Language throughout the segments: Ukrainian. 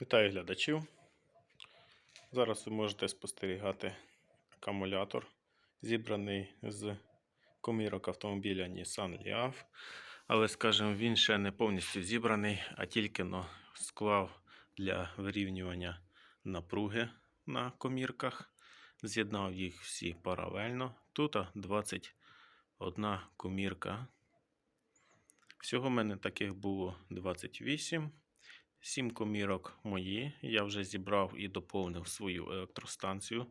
Вітаю глядачів. Зараз ви можете спостерігати акумулятор, зібраний з комірок автомобіля Nissan Leaf. Але, скажімо, він ще не повністю зібраний, а тільки но склав для вирівнювання напруги на комірках. З'єднав їх всі паралельно. Тут 21 комірка. Всього в мене таких було 28. Сім комірок мої. Я вже зібрав і доповнив свою електростанцію,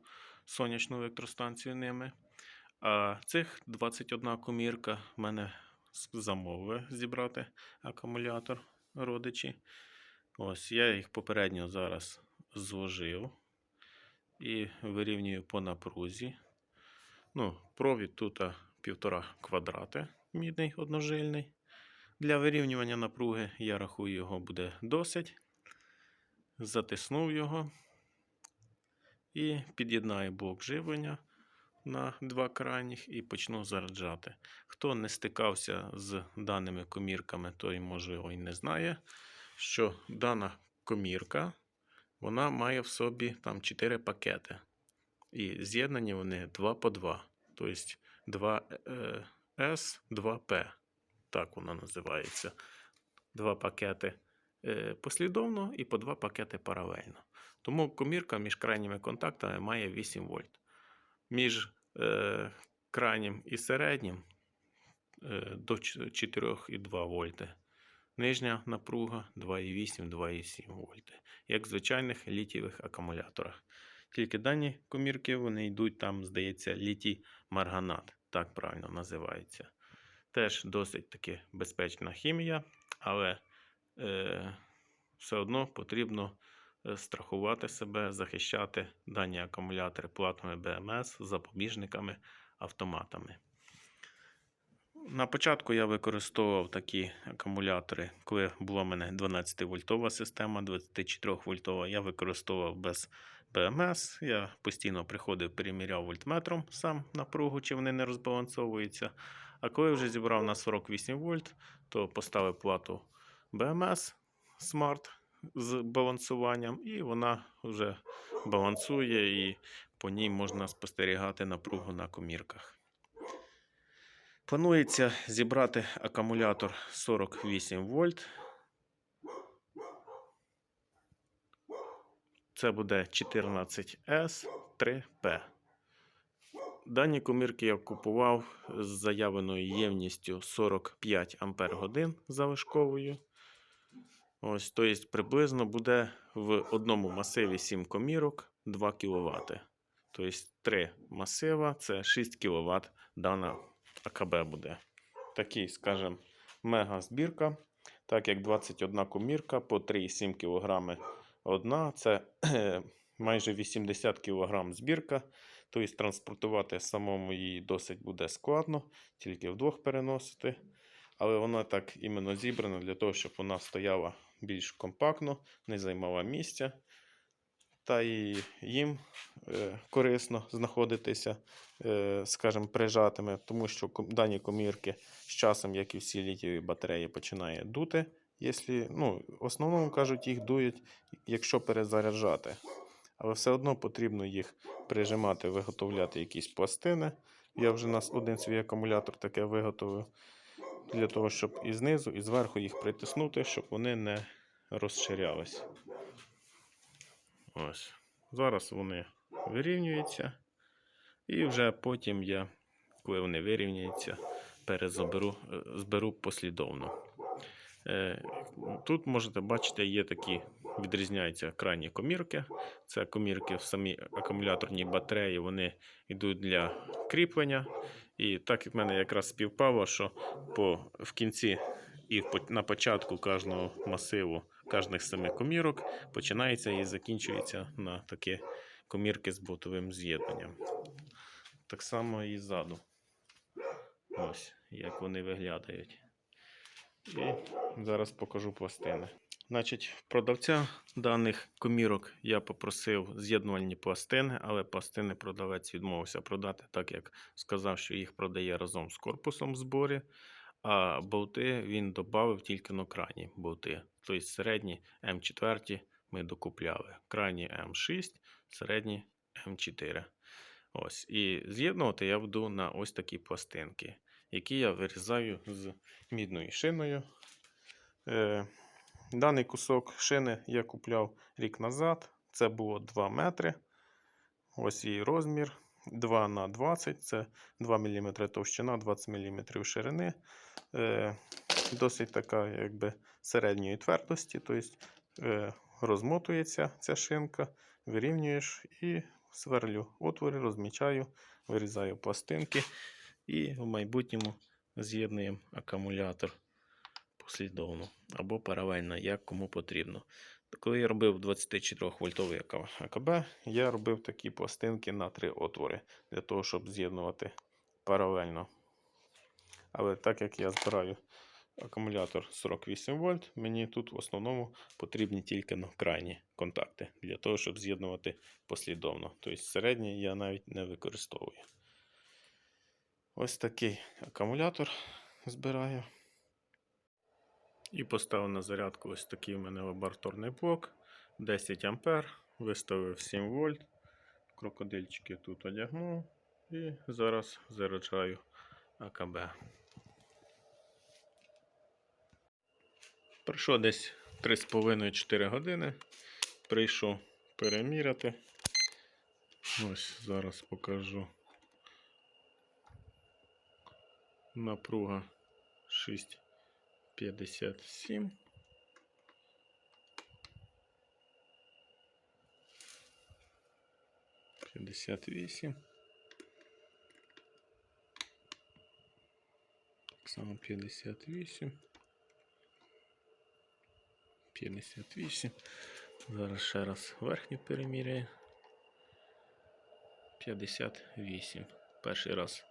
сонячну електростанцію ними. А цих 21 комірка в мене замовили зібрати акумулятор родичі. Ось я їх попередньо зараз зложив і вирівнюю по напрузі. Ну, провід тут а, півтора квадрати мідний одножильний. Для вирівнювання напруги, я рахую, його буде досить. Затиснув його і під'єднаю блок живлення на два крайніх і почну заряджати. Хто не стикався з даними комірками, той, можливо, і не знає, що дана комірка вона має в собі там 4 пакети. І з'єднані вони 2 по 2. Тобто 2С, 2П так вона називається. Два пакети е, послідовно і по два пакети паралельно. Тому комірка між крайніми контактами має 8 вольт. Між е, крайнім і середнім е, до 4,2 вольти. Нижня напруга 2,8-2,7 вольти. Як в звичайних літієвих акумуляторах. Тільки дані комірки вони йдуть там, здається, літій марганат. Так правильно називається. Теж досить таки безпечна хімія, але е, все одно потрібно страхувати себе, захищати дані акумулятори платами БМС, запобіжниками, автоматами. На початку я використовував такі акумулятори, коли була в мене 12-вольтова система, 24-вольтова, я використовував без БМС. Я постійно приходив, переміряв вольтметром сам напругу, чи вони не розбалансовуються. А коли вже зібрав на 48 вольт, то поставив плату BMS Smart з балансуванням, і вона вже балансує, і по ній можна спостерігати напругу на комірках. Планується зібрати акумулятор 48 вольт. Це буде 14S 3P. Дані комірки я купував з заявленою ємністю 45 Ампер годин залишковою. Ось, тобто, приблизно буде в одному масиві 7 комірок 2 кВт. Тобто 3 масива це 6 кВт дана АКБ буде. Такий, скажімо, мега збірка. Так як 21 комірка по 3,7 кг одна, це майже 80 кг збірка. Тобто транспортувати самому її досить буде складно, тільки вдвох переносити. Але вона так іменно зібрана для того, щоб вона стояла більш компактно, не займала місця. Та і їм е, корисно знаходитися, е, скажімо, прижатими, тому що дані комірки з часом, як і всі літієві батареї, починає дути. Якщо, ну, В основному кажуть, їх дують, якщо перезаряджати. Але все одно потрібно їх прижимати, виготовляти якісь пластини. Я вже на один свій акумулятор таке виготовив. Для того, щоб і знизу, і зверху їх притиснути, щоб вони не розширялись. Ось. Зараз вони вирівнюються. І вже потім я, коли вони вирівняються, перезаберу, зберу послідовно. Е, Тут можете бачити, є такі відрізняються крайні комірки. Це комірки в самій акумуляторній батареї, вони йдуть для кріплення. І так як в мене якраз співпало, що по, в кінці і на початку кожного масиву, кожних семи комірок починається і закінчується на такі комірки з ботовим з'єднанням. Так само і ззаду. Ось, як вони виглядають. І зараз покажу пластини. Значить, продавця даних комірок я попросив з'єднувальні пластини, але пластини продавець відмовився продати, так як сказав, що їх продає разом з корпусом в зборі. А болти він додав тільки на крайні болти. Тобто середні М4 ми докупляли. Крайні М6, середні М4. Ось. І з'єднувати я буду на ось такі пластинки, які я вирізаю з мідною шиною. Даний кусок шини я купляв рік назад. Це було 2 метри. Ось її розмір. 2 на 20 це 2 мм товщина, 20 мм ширини. Е, досить така якби середньої твердості. Тобто е, розмотується ця шинка, вирівнюєш і сверлю отвори, розмічаю, вирізаю пластинки і в майбутньому з'єднуємо акумулятор послідовно або паралельно, як кому потрібно. Коли я робив 24 вольтовий АКБ, я робив такі пластинки на три отвори для того, щоб з'єднувати паралельно. Але так як я збираю акумулятор 48 вольт, мені тут в основному потрібні тільки ну, крайні контакти для того, щоб з'єднувати послідовно. Тобто середній я навіть не використовую. Ось такий акумулятор збираю. І поставив на зарядку ось такий у мене лабораторний блок 10 А. Виставив 7 вольт. Крокодильчики тут одягнув. І зараз заряджаю АКБ. Пройшло десь 3,5-4 години. Прийшов переміряти. Ось зараз покажу. Напруга 6,57. П'ятдесят вісім. Так само п'ятдесят вісім. 58. Зараз ще раз верхню переміряю. 58. Перший раз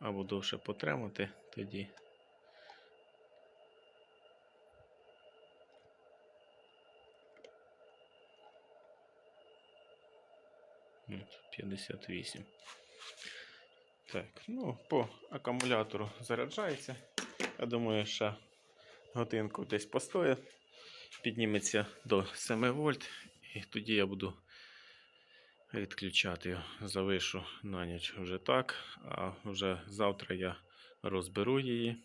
або довше потримати тоді. 58. Так, ну, по акумулятору заряджається. Я думаю, ще годинку десь постоїть підніметься до 7 вольт, і тоді я буду відключати його. Завишу на ніч вже так, а вже завтра я розберу її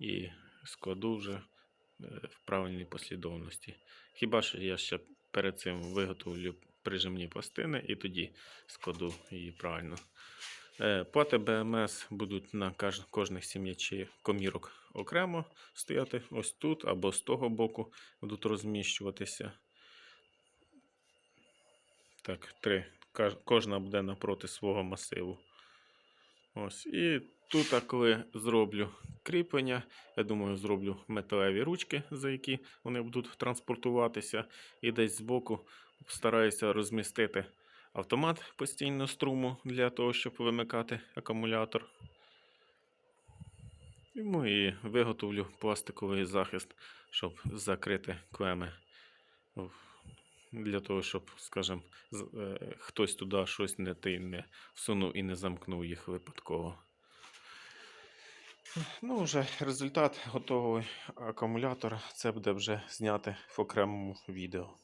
і складу вже е, в правильній послідовності. Хіба що я ще перед цим виготовлю прижимні пластини і тоді складу її правильно. Е, Плати БМС будуть на кожних 7 ячеїв комірок окремо стояти ось тут або з того боку будуть розміщуватися. Так, три. Кожна буде напроти свого масиву. Ось. І тут, коли зроблю кріплення, я думаю, зроблю металеві ручки, за які вони будуть транспортуватися. І десь збоку стараюся розмістити автомат постійного струму для того, щоб вимикати акумулятор. Ну і виготовлю пластиковий захист, щоб закрити клеми. Для того, щоб, скажімо, е, хтось туди щось не ти не всунув і не замкнув їх випадково. Ну, вже результат готового акумулятора. Це буде вже зняти в окремому відео.